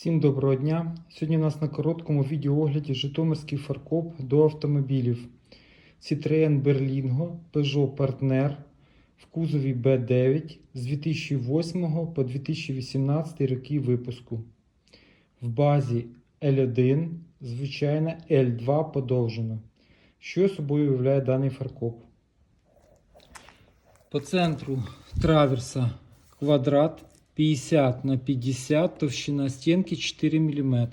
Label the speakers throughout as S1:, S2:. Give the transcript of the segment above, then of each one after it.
S1: Всім доброго дня! Сьогодні у нас на короткому відеоогляді Житомирський фаркоп до автомобілів Citroen Berlingo, Peugeot Partner в кузові B9 з 2008 по 2018 роки випуску. В базі L1, звичайно L2 подовжено. Що собою виявляє даний фаркоп? По центру траверса квадрат 50 на 50, товщина стінки 4 мм.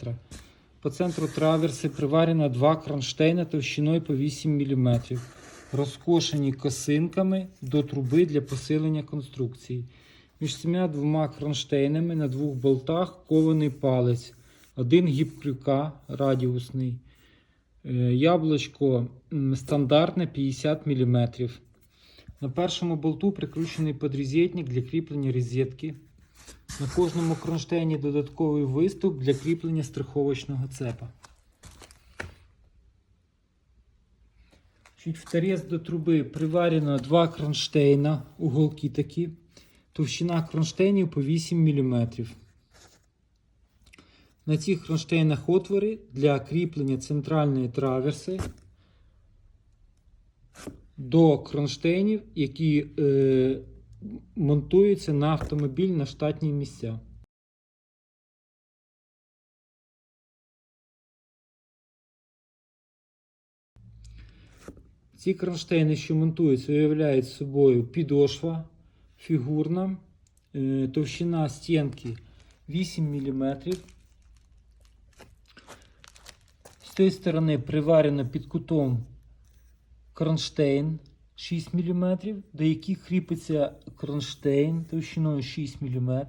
S1: По центру траверси приварено два кронштейна товщиною по 8 мм, розкошені косинками до труби для посилення конструкції. Між цими двома кронштейнами на двох болтах кований палець, один гіб крюка радіусний, Е, яблучко стандартне 50 мм. На першому болту прикручений подрізетник для кріплення розетки. На кожному кронштейні додатковий виступ для кріплення страховочного цепа. Чуть в торец до труби приварено два кронштейна, уголки такі. Товщина кронштейнів по 8 мм. На цих кронштейнах отвори для кріплення центральної траверси до кронштейнів, які е, монтуються на автомобіль на штатні місця. Ці кронштейни, що монтуються, уявляють собою підошва фігурна, е, товщина стінки 8 мм. З цієї сторони приварено під кутом кронштейн 6 мм, до яких кріпиться кронштейн товщиною 6 мм.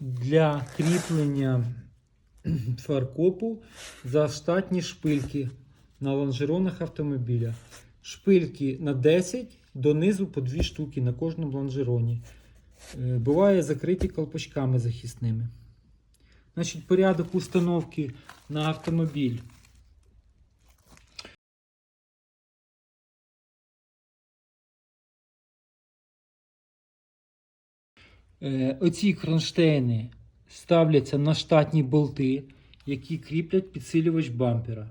S1: Для кріплення фаркопу за штатні шпильки на лонжеронах автомобіля. Шпильки на 10, донизу по 2 штуки на кожному лонжероні. Е, Буває закриті колпачками захисними. Значить, порядок установки на автомобіль. Оці кронштейни ставляться на штатні болти, які кріплять підсилювач бампера.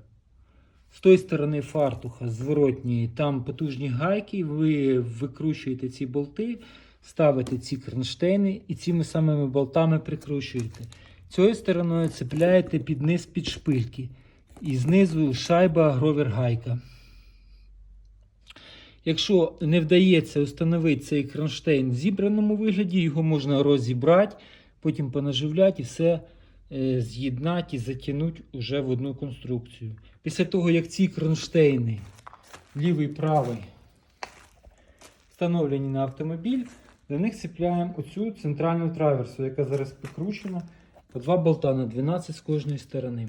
S1: З тої сторони фартуха зворотньої, там потужні гайки, ви викручуєте ці болти, ставите ці кронштейни і цими самими болтами прикручуєте. Цією стороною цепляєте під низ під шпильки. І знизу шайба гровер гайка. Якщо не вдається встановити цей кронштейн в зібраному вигляді, його можна розібрати, потім понаживляти і все е, з'єднати і затягнути вже в одну конструкцію. Після того, як ці кронштейни, лівий правий, встановлені на автомобіль, до них цепляємо оцю центральну траверсу, яка зараз прикручена по два болта на 12 з кожної сторони.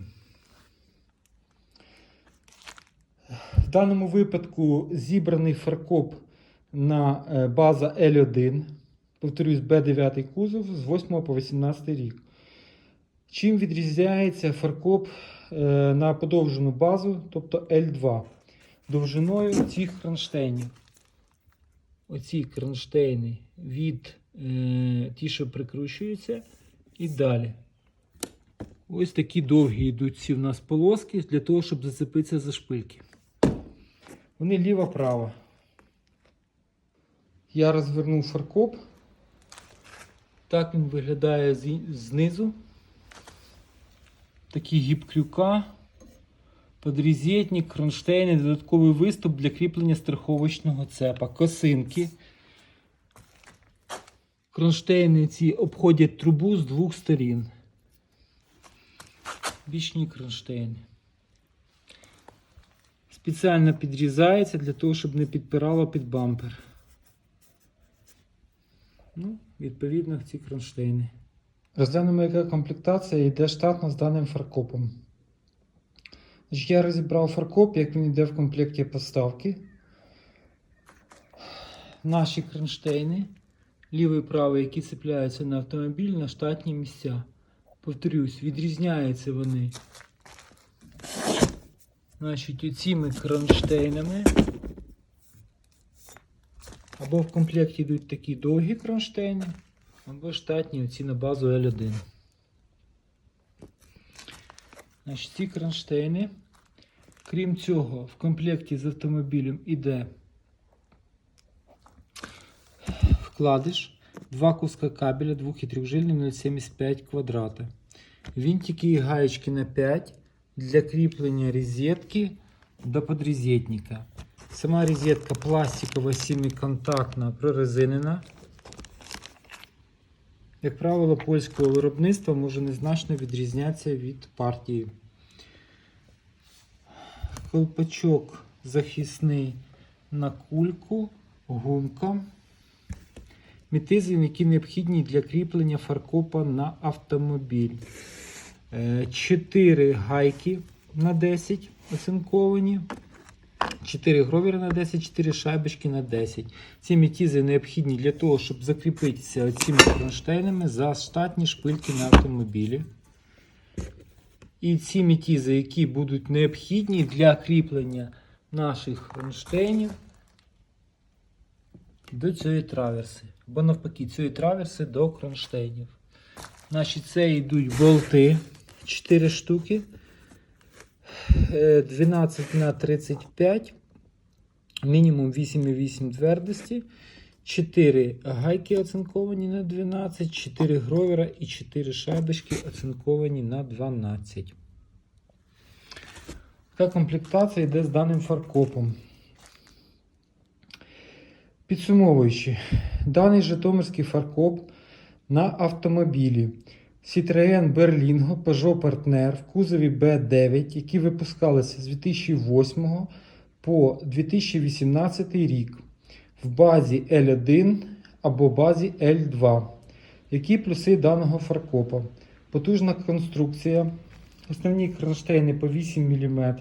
S1: Даному випадку зібраний фаркоп на е, база L1, повторюсь, B9 кузов з 8 по 18 рік. Чим відрізняється фаркоп е, на подовжену базу, тобто L2, довжиною цих кронштейнів. Оці кронштейни від е, ті, що прикручуються, і далі. Ось такі довгі йдуть ці в нас полоски для того, щоб зацепитися за шпильки. Вони ліво-право. Я розвернув фаркоп. Так він виглядає знизу. Такий гіб крюка, подрізетник, кронштейни, додатковий виступ для кріплення страховочного цепа, косинки. Кронштейни ці обходять трубу з двох сторін. Бічні кронштейни. Спеціально підрізається для того, щоб не підпирало під бампер. Ну, відповідно, ці кронштейни. Розглянемо, яка комплектація йде штатно з даним фаркопом. Я розібрав фаркоп, як він йде в комплекті поставки. Наші кронштейни, лівий і правий, які цепляються на автомобіль на штатні місця. Повторюсь, відрізняються вони Значить, оціми кронштейнами. Або в комплекті йдуть такі довгі кронштейни, або штатні оці на базу L1. Значить, ці кронштейни. Крім цього, в комплекті з автомобілем іде вкладиш, два куска кабеля 2 і 3 жильні 0,75 квадрата. Винтики і гаєчки на 5 для кріплення розетки до подрезетника. Сама розетка пластикова семиконтактна, прорезинена. Як правило, польського виробництва може незначно відрізнятися від партії. Колпачок захисний на кульку, гумка. Метизм, які необхідні для кріплення фаркопа на автомобіль. 4 гайки на 10 оцинковані. 4 гровери на 10, 4 шайбочки на 10. Ці метізи необхідні для того, щоб закріпитися цими кронштейнами за штатні шпильки на автомобілі. І ці метізи, які будуть необхідні для кріплення наших кронштейнів до цієї траверси. Або навпаки, цієї траверси до кронштейнів. Значить, це йдуть болти 4 штуки. Е, 12 на 35, мінімум 8,8 твердості, 4 гайки оцинковані на 12, 4 гровера і 4 шайбочки оцинковані на 12. Така комплектація йде з даним фаркопом. Підсумовуючи, даний Житомирський фаркоп на автомобілі Citroën Berlingo Peugeot Partner в кузові B9, які випускалися з 2008 по 2018 рік в базі L1 або базі L2. Які плюси даного фаркопа? Потужна конструкція, основні кронштейни по 8 мм.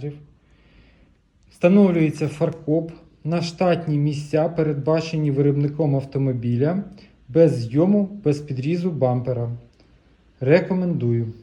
S1: Встановлюється фаркоп на штатні місця, передбачені виробником автомобіля, без зйому, без підрізу бампера. Рекомендую.